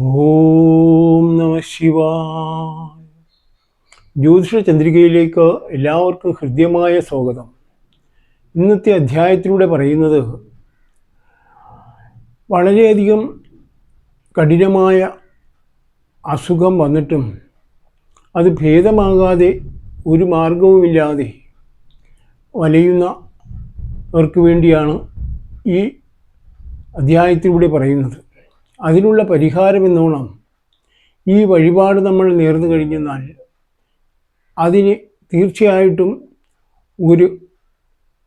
ഓം നമ ശിവായ. ജ്യോതിഷ ചന്ദ്രികയിലേക്ക് എല്ലാവർക്കും ഹൃദ്യമായ സ്വാഗതം. ഇന്നത്തെ അധ്യായത്തിലൂടെ പറയുന്നത് വളരെയധികം കഠിനമായ അസുഖം വന്നിട്ടും അത് ഭേദമാകാതെ ഒരു മാർഗവുമില്ലാതെ വലയുന്നവർക്ക് വേണ്ടിയാണ് ഈ അധ്യായത്തിലൂടെ പറയുന്നത്. അതിനുള്ള പരിഹാരം എന്നോണം ഈ വഴിപാട് നമ്മൾ നേർന്നു കഴിഞ്ഞെന്നാൽ അതിന് തീർച്ചയായിട്ടും ഒരു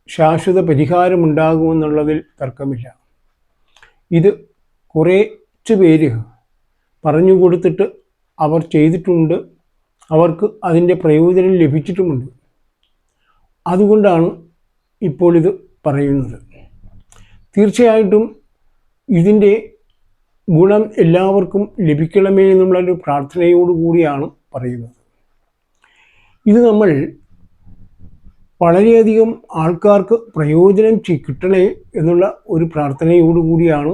ശാശ്വത പരിഹാരമുണ്ടാകുമെന്നുള്ളതിൽ തർക്കമില്ല. ഇത് കുറേച്ച് പേര് പറഞ്ഞു കൊടുത്തിട്ട് അവർ ചെയ്തിട്ടുണ്ട്. അവർക്ക് അതിന്റെ പ്രയോജനം ലഭിച്ചിട്ടുമുണ്ട്. അതുകൊണ്ടാണ് ഇപ്പോൾ ഇത് പറയുന്നത്. തീർച്ചയായിട്ടും ഇതിന്റെ ഗുണം എല്ലാവർക്കും ലഭിക്കണമേ എന്നുള്ളൊരു പ്രാർത്ഥനയോടുകൂടിയാണ് പറയുന്നത്. ഇത് നമ്മൾ വളരെയധികം ആൾക്കാർക്ക് പ്രയോജനം കിട്ടണേ എന്നുള്ള ഒരു പ്രാർത്ഥനയോടുകൂടിയാണ്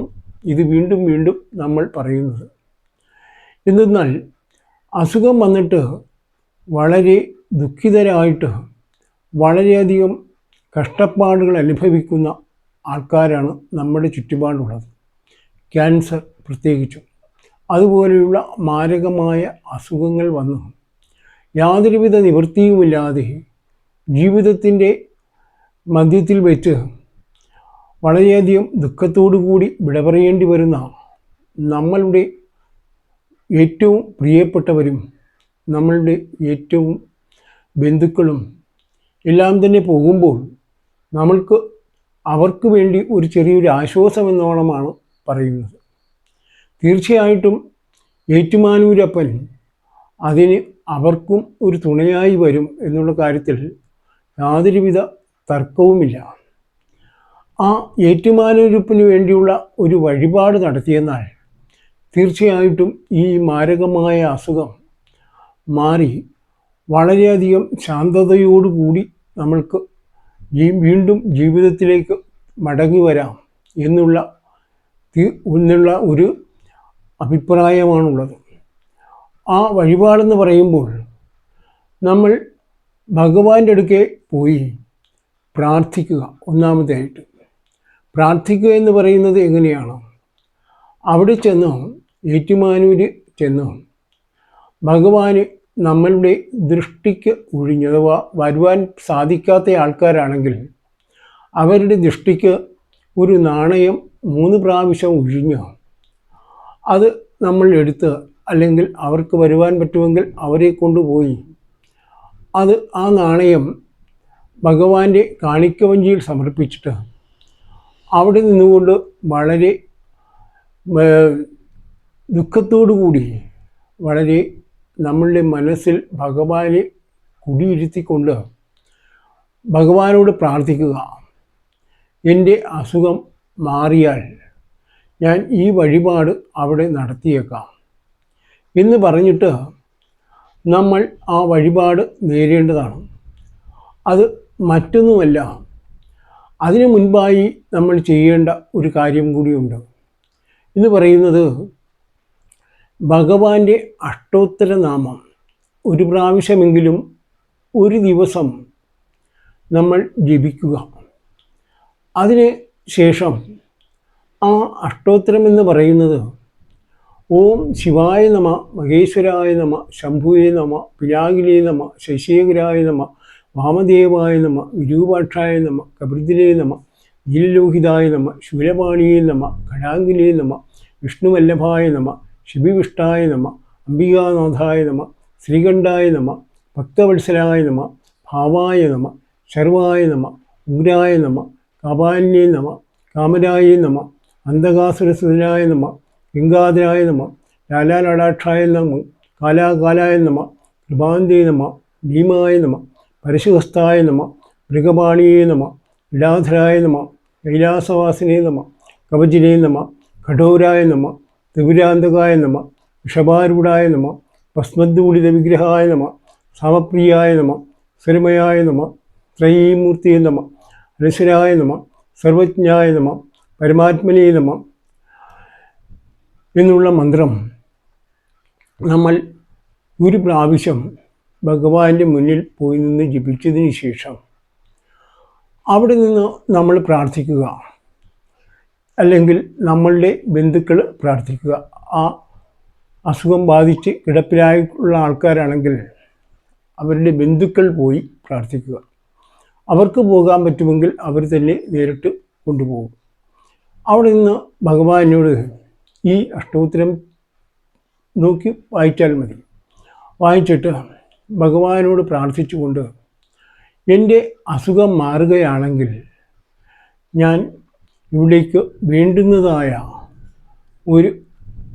ഇത് വീണ്ടും വീണ്ടും നമ്മൾ പറയുന്നത്. എന്തെന്നാൽ അസുഖം വന്നിട്ട് വളരെ ദുഃഖിതരായിട്ട് വളരെയധികം കഷ്ടപ്പാടുകൾ അനുഭവിക്കുന്ന ആൾക്കാരാണ് നമ്മുടെ ചുറ്റുപാടുള്ളത്. ക്യാൻസർ പ്രത്യേകിച്ചും. അതുപോലെയുള്ള മാരകമായ അസുഖങ്ങൾ വന്നു. യാതൊരുവിധ നിവൃത്തിയുമില്ലാതെ ജീവിതത്തിന്റെ മധ്യത്തിൽ വെച്ച് വളരെയധികം ദുഃഖത്തോടു കൂടി വിട പറയേണ്ടി വരുന്ന നമ്മളുടെ ഏറ്റവും പ്രിയപ്പെട്ടവരും നമ്മളുടെ ഏറ്റവും ബന്ധുക്കളും എല്ലാം തന്നെ പോകുമ്പോൾ നമ്മൾക്ക് അവർക്ക് വേണ്ടി ഒരു ചെറിയൊരു ആശ്വാസം എന്നോണമാണ് പറയുന്നത്. തീർച്ചയായിട്ടും ഏറ്റുമാനൂരപ്പൻ അതിന് അവർക്കും ഒരു തുണയായി വരും എന്നുള്ള കാര്യത്തിൽ യാതൊരുവിധ തർക്കവുമില്ല. ആ ഏറ്റുമാനൂരപ്പന് വേണ്ടിയുള്ള ഒരു വഴിപാട് നടത്തിയെന്നാൽ തീർച്ചയായിട്ടും ഈ മാരകമായ അസുഖം മാറി വളരെയധികം ശാന്തതയോടുകൂടി നമ്മൾക്ക് വീണ്ടും ജീവിതത്തിലേക്ക് മടങ്ങി വരാം എന്നുള്ള എന്നുള്ള ഒരു അഭിപ്രായമാണുള്ളത്. ആ വഴിപാടെന്ന് പറയുമ്പോൾ നമ്മൾ ഭഗവാന്റെ അടുക്കെ പോയി പ്രാർത്ഥിക്കുക. ഒന്നാമതായിട്ട് പ്രാർത്ഥിക്കുക എന്ന് പറയുന്നത് എങ്ങനെയാണ്? അവിടെ ചെന്ന് ഏറ്റുമാനൂര് ചെന്ന് ഭഗവാന് നമ്മളുടെ ദൃഷ്ടിക്ക് ഒഴിഞ്ഞ് അഥവാ വരുവാൻ സാധിക്കാത്ത ആൾക്കാരാണെങ്കിൽ അവരുടെ ദൃഷ്ടിക്ക് ഒരു നാണയം മൂന്ന് പ്രാവശ്യം ഒഴിഞ്ഞ് അത് നമ്മൾ എടുത്ത് അല്ലെങ്കിൽ അവർക്ക് വരുവാൻ പറ്റുമെങ്കിൽ അവരെ കൊണ്ടുപോയി. അത് ആ നാണയം ഭഗവാന്റെ കാണിക്കവഞ്ചിയിൽ സമർപ്പിച്ചിട്ട് അവിടെ നിന്നുകൊണ്ട് വളരെ കൂടി വളരെ നമ്മളുടെ മനസ്സിൽ ഭഗവാനെ കുടിയിരുത്തിക്കൊണ്ട് ഭഗവാനോട് പ്രാർത്ഥിക്കുക. എന്റെ അസുഖം മാറിയാൽ ഞാൻ ഈ വഴിപാട് അവിടെ നടത്തിയേക്കാം. എന്ന് പറഞ്ഞിട്ട് നമ്മൾ ആ വഴിപാട് നേരേണ്ടതാണ്. അത് മറ്റൊന്നുമല്ല അതിനു മുൻപായി നമ്മൾ ചെയ്യേണ്ട ഒരു കാര്യം കൂടിയുണ്ട്. എന്ന് പറയുന്നത് ഭഗവാന്റെ അഷ്ടോത്തര നാമം ഒരു പ്രാവശ്യമെങ്കിലും ഒരു ദിവസം നമ്മൾ ജപിക്കുക. അതിന് ശേഷം ആ അഷ്ടോത്തരം എന്ന് പറയുന്നത് ഓം ശിവായ നമ മഹേശ്വരായ നമ ശംഭുവേ നമ പിലാകിലേ നമ ശശികരായ നമ വാമദേവായ നമ വിരൂപാക്ഷായ നമ കപിർദിലേ നമ നീലലോഹിതായ നമ ശൂലപാണിയേ നമ ഘടാങ്കിലേ നമ വിഷ്ണുവല്ലഭായ നമ ശിബിവിഷ്ടായ നമ അംബികാനാഥായ നമ ശ്രീകണ്ഠായ നമ ഭക്തവത്സലായ നമ ഭാവായ നമ ശർവായ നമ ഉഗ്രായ നമ കാപാന്യേ നമ കാമരായ നമ അന്ധകാസുരസുതനായ നമ ഗംഗാധരായ നമ ലാലാലടാക്ഷായ നമ കാലാകാലായ നമ കൃപാന്തേ നമ ഭീമായ നമ പരശുഹസ്തായ നമ മൃഗപാണിയേ നമ ഇടാധരായ നമ കൈലാസവാസിനേ നമ കവചിനേ നമ കഠോരായ നമ ത്രിപുരാന്തകായ നമ ഋഷഭാരൂഢായ നമ ഭസ്മദ്ദൂളിത വിഗ്രഹായ നമ സാമപ്രിയായ നമ സ്വരമയായ നമ ത്രയീമൂർത്തിയെ നമ അനശ്വരായ നമ സർവജ്ഞായ നമ പരമാത്മനേ നമ. എന്നുള്ള മന്ത്രം നമ്മൾ ഒരു പ്രാവശ്യം ഭഗവാന്റെ മുന്നിൽ പോയി നിന്ന് ജപിച്ചതിന് ശേഷം അവിടെ നിന്ന് നമ്മൾ പ്രാർത്ഥിക്കുക. അല്ലെങ്കിൽ നമ്മളുടെ ബന്ധുക്കൾ പ്രാർത്ഥിക്കുക. ആ അസുഖം ബാധിച്ച് കിടപ്പിലായിട്ടുള്ള ആൾക്കാരാണെങ്കിൽ അവരുടെ ബന്ധുക്കൾ പോയി പ്രാർത്ഥിക്കുക. അവർക്ക് പോകാൻ പറ്റുമെങ്കിൽ അവർ തന്നെ നേരിട്ട് കൊണ്ടുപോകും. അവിടെ നിന്ന് ഭഗവാനോട് ഈ അഷ്ടോത്തരം നോക്കി വായിച്ചാൽ മതി. വായിച്ചിട്ട് ഭഗവാനോട് പ്രാർത്ഥിച്ചുകൊണ്ട് എന്റെ അസുഖം മാറുകയാണെങ്കിൽ ഞാൻ ഇവിടേക്ക് വേണ്ടുന്നതായ ഒരു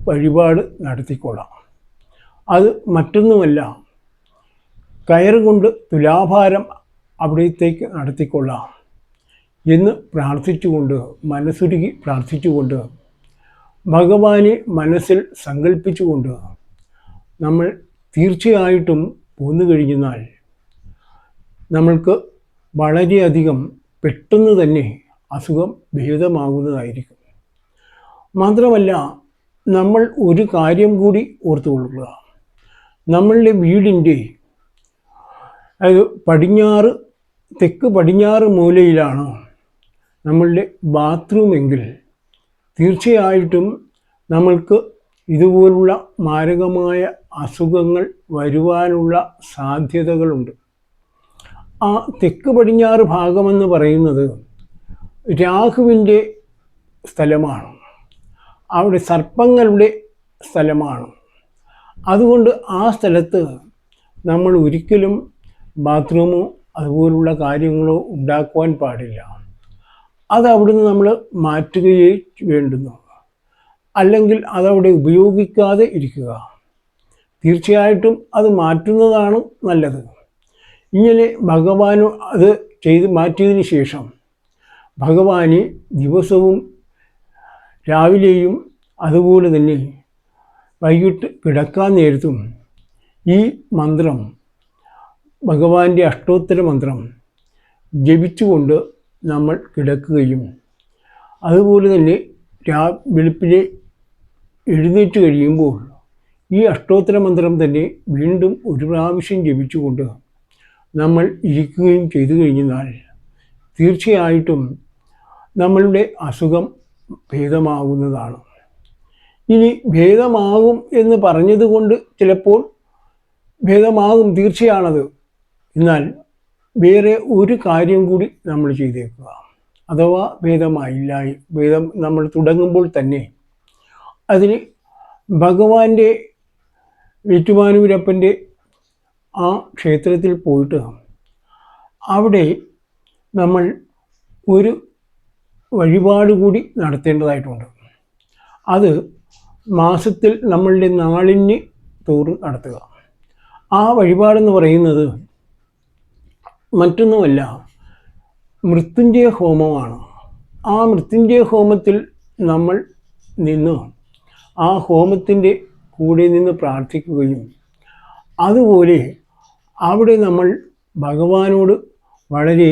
വഴിപാട് നടത്തിക്കൊള്ളാം അത് മറ്റൊന്നുമല്ല കയറുകൊണ്ട് തുലാഭാരം അവിടത്തേക്ക് നടത്തിക്കൊള്ളാം. എന്ന് പ്രാർത്ഥിച്ചുകൊണ്ട് മനസ്സുരുകി പ്രാർത്ഥിച്ചുകൊണ്ട് ഭഗവാനെ മനസ്സിൽ സങ്കല്പിച്ചുകൊണ്ട് നമ്മൾ തീർച്ചയായിട്ടും പോന്നു കഴിഞ്ഞാൽ നമ്മൾക്ക് വളരെയധികം പെട്ടെന്ന് തന്നെ അസുഖം ഭേദമാകുന്നതായിരിക്കും. മാത്രമല്ല നമ്മൾ ഒരു കാര്യം കൂടി ഓർത്തുകൊള്ളുക. നമ്മളുടെ വീടിന്റെ അതായത് പടിഞ്ഞാറ് തെക്ക് പടിഞ്ഞാറ് മൂലയിലാണ് നമ്മളുടെ ബാത്റൂമെങ്കിൽ തീർച്ചയായിട്ടും നമ്മൾക്ക് ഇതുപോലുള്ള മാരകമായ അസുഖങ്ങൾ വരുവാനുള്ള സാധ്യതകളുണ്ട്. ആ തെക്ക് പടിഞ്ഞാറ് ഭാഗമെന്ന് പറയുന്നത് രാഹുവിന്റെ സ്ഥലമാണ്. അവിടെ സർപ്പങ്ങളുടെ സ്ഥലമാണ്. അതുകൊണ്ട് ആ സ്ഥലത്ത് നമ്മൾ ഒരിക്കലും ബാത്റൂമോ അതുപോലുള്ള കാര്യങ്ങളോ ഉണ്ടാക്കുവാൻ പാടില്ല. അത് അവിടുന്ന് നമ്മൾ മാറ്റുകയേ വേണ്ടുന്നു. അല്ലെങ്കിൽ അതവിടെ ഉപയോഗിക്കാതെ ഇരിക്കുക. തീർച്ചയായിട്ടും അത് മാറ്റുന്നതാണ് നല്ലത്. ഇങ്ങനെ ഭഗവാനു അത് ചെയ്ത് മാറ്റിയതിന് ശേഷം ഭഗവാന് ദിവസവും രാവിലെയും അതുപോലെ തന്നെ വൈകിട്ട് കിടക്കാൻ നേരത്തും ഈ മന്ത്രം ഭഗവാന്റെ അഷ്ടോത്തര മന്ത്രം ജപിച്ചുകൊണ്ട് നമ്മൾ കിടക്കുകയും അതുപോലെ തന്നെ രാ വെളുപ്പിനെ എഴുന്നേറ്റ് കഴിയുമ്പോൾ ഈ അഷ്ടോത്തര മന്ത്രം തന്നെ വീണ്ടും ഒരു പ്രാവശ്യം ജപിച്ചുകൊണ്ട് നമ്മൾ ഇരിക്കുകയും ചെയ്തു കഴിഞ്ഞാൽ തീർച്ചയായിട്ടും നമ്മളുടെ അസുഖം ഭേദമാകുന്നതാണ്. ഇനി ഭേദമാകും എന്ന് പറഞ്ഞതുകൊണ്ട് ചിലപ്പോൾ ഭേദമാകും തീർച്ചയാണത്. എന്നാൽ വേറെ ഒരു കാര്യം കൂടി നമ്മൾ ചെയ്തേക്കുക. അഥവാ ഭേദമായില്ല വേദം നമ്മൾ തുടങ്ങുമ്പോൾ തന്നെ അതിന് ഭഗവാന്റെ ഏറ്റുമാനൂരപ്പന്റെ ആ ക്ഷേത്രത്തിൽ പോയിട്ട് അവിടെ നമ്മൾ ഒരു വഴിപാട് കൂടി നടത്തേണ്ടതായിട്ടുണ്ട്. അത് മാസത്തിൽ നമ്മളുടെ നാളിന് തോറും നടത്തുക. ആ വഴിപാടെന്ന് പറയുന്നത് മറ്റൊന്നുമല്ല മൃത്യുഞ്ജയ ഹോമമാണ്. ആ മൃത്യുഞ്ജയ ഹോമത്തിൽ നമ്മൾ നിന്ന് ആ ഹോമത്തിന്റെ കൂടെ നിന്ന് പ്രാർത്ഥിക്കുകയും അതുപോലെ അവിടെ നമ്മൾ ഭഗവാനോട് വളരെ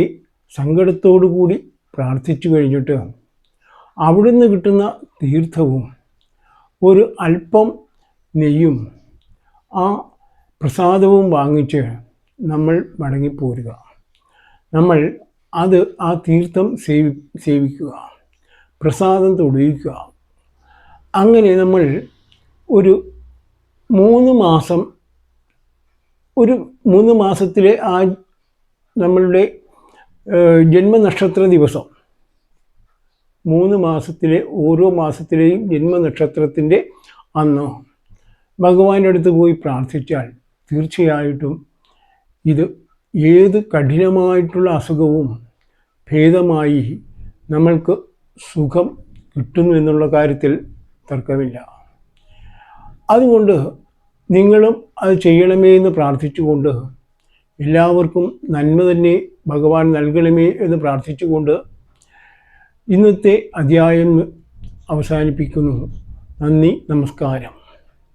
കൂടി പ്രാർത്ഥിച്ചു കഴിഞ്ഞിട്ട് അവിടെ നിന്ന് കിട്ടുന്ന തീർത്ഥവും ഒരു അല്പം നെയ്യും ആ പ്രസാദവും വാങ്ങിച്ച് നമ്മൾ മടങ്ങിപ്പോരുക. നമ്മൾ അത് ആ തീർത്ഥം സേവി സേവിക്കുക പ്രസാദം തൊടിയിക്കുക അങ്ങനെ നമ്മൾ ഒരു മൂന്ന് മാസം ഒരു മൂന്ന് മാസത്തിലെ ആ നമ്മളുടെ ജന്മനക്ഷത്ര ദിവസം മൂന്ന് മാസത്തിലെ ഓരോ മാസത്തിലെയും ജന്മനക്ഷത്രത്തിന്റെ അന്ന് ഭഗവാന്റെ അടുത്ത് പോയി പ്രാർത്ഥിച്ചാൽ തീർച്ചയായിട്ടും ഇത് ഏത് കഠിനമായിട്ടുള്ള അസുഖവും ഭേദമായി നമ്മൾക്ക് സുഖം കിട്ടുന്നു എന്നുള്ള കാര്യത്തിൽ തർക്കമില്ല. അതുകൊണ്ട് നിങ്ങളും അത് ചെയ്യണമേ എന്ന് പ്രാർത്ഥിച്ചുകൊണ്ട് എല്ലാവർക്കും നന്മ തന്നെ ഭഗവാൻ നൽകണമേ എന്ന് പ്രാർത്ഥിച്ചുകൊണ്ട് ഇന്നത്തെ അധ്യായം അവസാനിപ്പിക്കുന്നു. നന്ദി നമസ്കാരം.